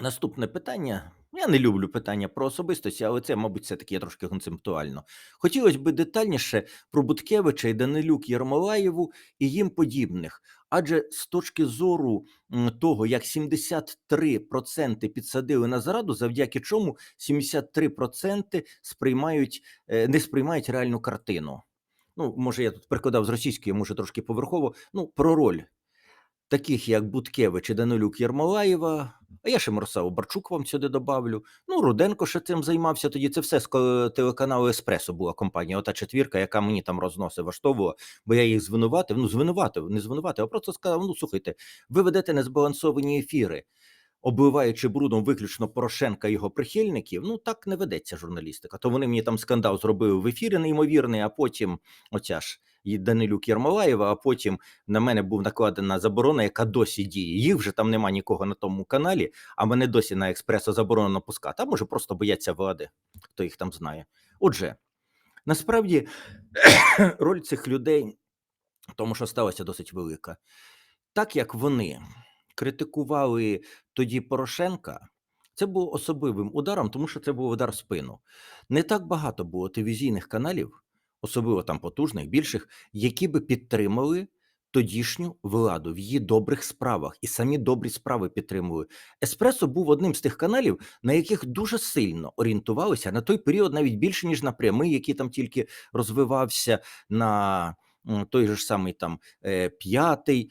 Наступне питання. Я не люблю питання про особистості, але це, мабуть, все-таки є трошки концептуально. Хотілося б детальніше про Буткевича і Данилюк Єрмолаєву і їм подібних. Адже з точки зору того, як 73% підсадили на зраду, завдяки чому 73% сприймають, е, не сприймають реальну картину. Ну, може, я тут перекладав з російської, може трошки поверхово. Ну, про роль таких як Буткевич і Данилюк Єрмолаєва, а я ще Мирославу Барчук вам сюди добавлю. Ну, Руденко ще цим займався тоді. Це все з телеканалу Еспресо була компанія, ота четвірка, яка мені там розносить влаштовувала, бо я їх звинуватив. Ну, звинуватив, не звинуватив, а просто сказав: ну слухайте, ви ведете незбалансовані ефіри. Обливаючи брудом виключно Порошенка і його прихильників, ну так не ведеться журналістика. То вони мені там скандал зробили в ефірі неймовірний, а потім оця ж і Данилюк Єрмолаєва, а потім на мене був накладена заборона, яка досі діє. Їх вже там нема нікого на тому каналі, а мене досі на експресо заборонено пускати. А може просто бояться влади, хто їх там знає. Отже, насправді роль цих людей тому, що сталося, досить велика. Так як вони критикували тоді Порошенка, це було особливим ударом, тому що це був удар в спину. Не так багато було телевізійних каналів, особливо там потужних, більших, які би підтримали тодішню владу в її добрих справах, і самі добрі справи підтримували. Еспресо був одним з тих каналів, на яких дуже сильно орієнтувалися на той період, навіть більше ніж на прямий, який там тільки розвивався на той же ж самий там е, п'ятий.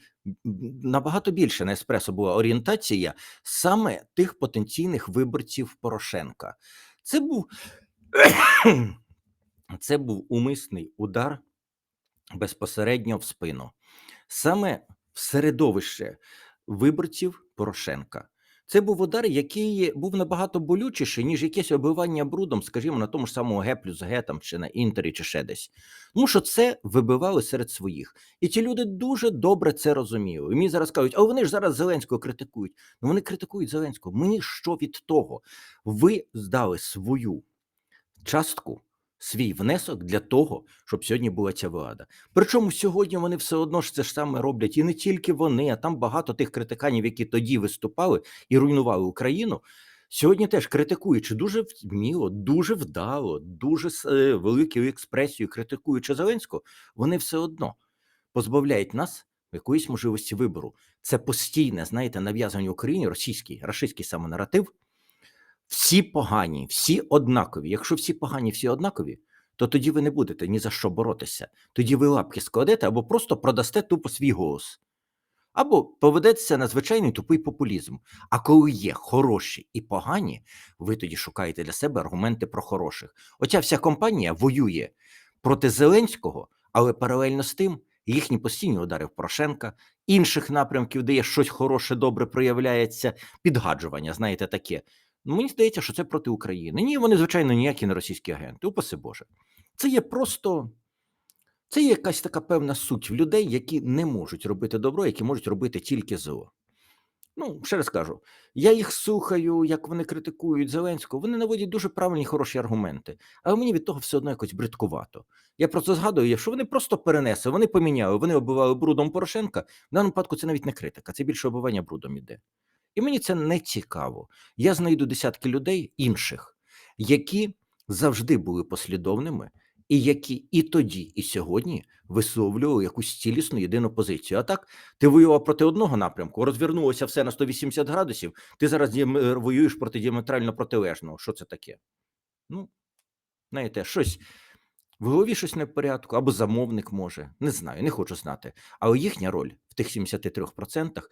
Набагато більше на еспресо була орієнтація саме тих потенційних виборців Порошенка. Це був це був умисний удар безпосередньо в спину, саме в середовище виборців Порошенка. Це був удар, який був набагато болючіший, ніж якесь оббивання брудом, скажімо, на тому ж самому Г плюс Г там, чи на інтері, чи ще десь. Тому що це вибивали серед своїх. І ці люди дуже добре це розуміли. І мені зараз кажуть, а вони ж зараз Зеленського критикують. Ну вони критикують Зеленського. Мені що від того? Ви здали свою частку, свій внесок для того, щоб сьогодні була ця влада. Причому сьогодні вони все одно ж це ж саме роблять, і не тільки вони, а там багато тих критиканів, які тоді виступали і руйнували Україну. Сьогодні теж критикуючи дуже вміло, дуже вдало, дуже з е, великою експресією, критикуючи Зеленського, вони все одно позбавляють нас якоїсь можливості вибору. Це постійне, знаєте, нав'язання Україні російський, рашистський саме наратив, всі погані, всі однакові. Якщо всі погані, всі однакові, то тоді ви не будете ні за що боротися. Тоді ви лапки складете або просто продасте тупо свій голос, або поведеться на звичайний тупий популізм. А коли є хороші і погані, ви тоді шукаєте для себе аргументи про хороших. Оця вся компанія воює проти Зеленського, але паралельно з тим їхні постійні удари в Порошенка, інших напрямків, де є щось хороше, добре проявляється, підгаджування, знаєте, таке. Ну, мені здається, що це проти України. Ні, вони, звичайно, ніякі не російські агенти. Упаси Боже. Це є просто. Це є якась така певна суть в людей, які не можуть робити добро, які можуть робити тільки зло. Ну, ще раз кажу, я їх слухаю, як вони критикують Зеленського. Вони наводять дуже правильні хороші аргументи, але мені від того все одно якось бридкувато. Я про це згадую, що вони просто перенесли, вони поміняли, вони оббивали брудом Порошенка. В даному випадку це навіть не критика, це більше оббивання брудом іде. Мені це не цікаво. Я знайду десятки людей інших, які завжди були послідовними, і які і тоді, і сьогодні висловлювали якусь цілісну єдину позицію. А так, ти воював проти одного напрямку, розвернулося все на 180 градусів. Ти зараз воюєш проти діаметрально протилежного. Що це таке? Ну, знаєте, щось в голові щось не в порядку, або замовник може. Не знаю, не хочу знати. Але їхня роль в тих 73%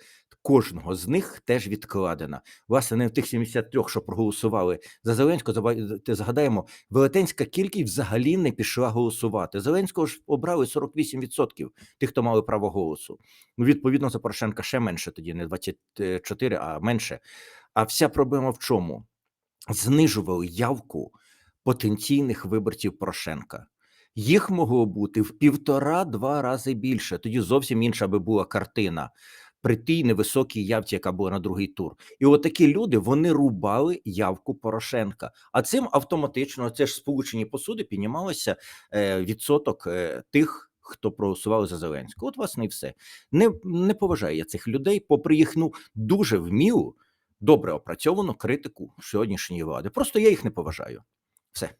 кожного з них теж відкладена. Власне, не в тих 73, що проголосували за Зеленського, згадаємо, велетенська кількість взагалі не пішла голосувати. Зеленського ж обрали 48% тих, хто мали право голосу. Ну, відповідно, за Порошенка ще менше тоді, не 24, а менше. А вся проблема в чому? Знижували явку потенційних виборців Порошенка. Їх могло бути в півтора-два рази більше. Тоді зовсім інша би була картина при тій невисокій явці, яка була на другий тур. І от такі люди вони рубали явку Порошенка. А цим автоматично це ж сполучені посуди піднімалося е, відсоток е, тих. Хто проголосували за Зеленського, от власне і все не, не поважаю я цих людей, попри їхню дуже вмілу добре опрацьовану критику сьогоднішньої влади. Просто я їх не поважаю. Все.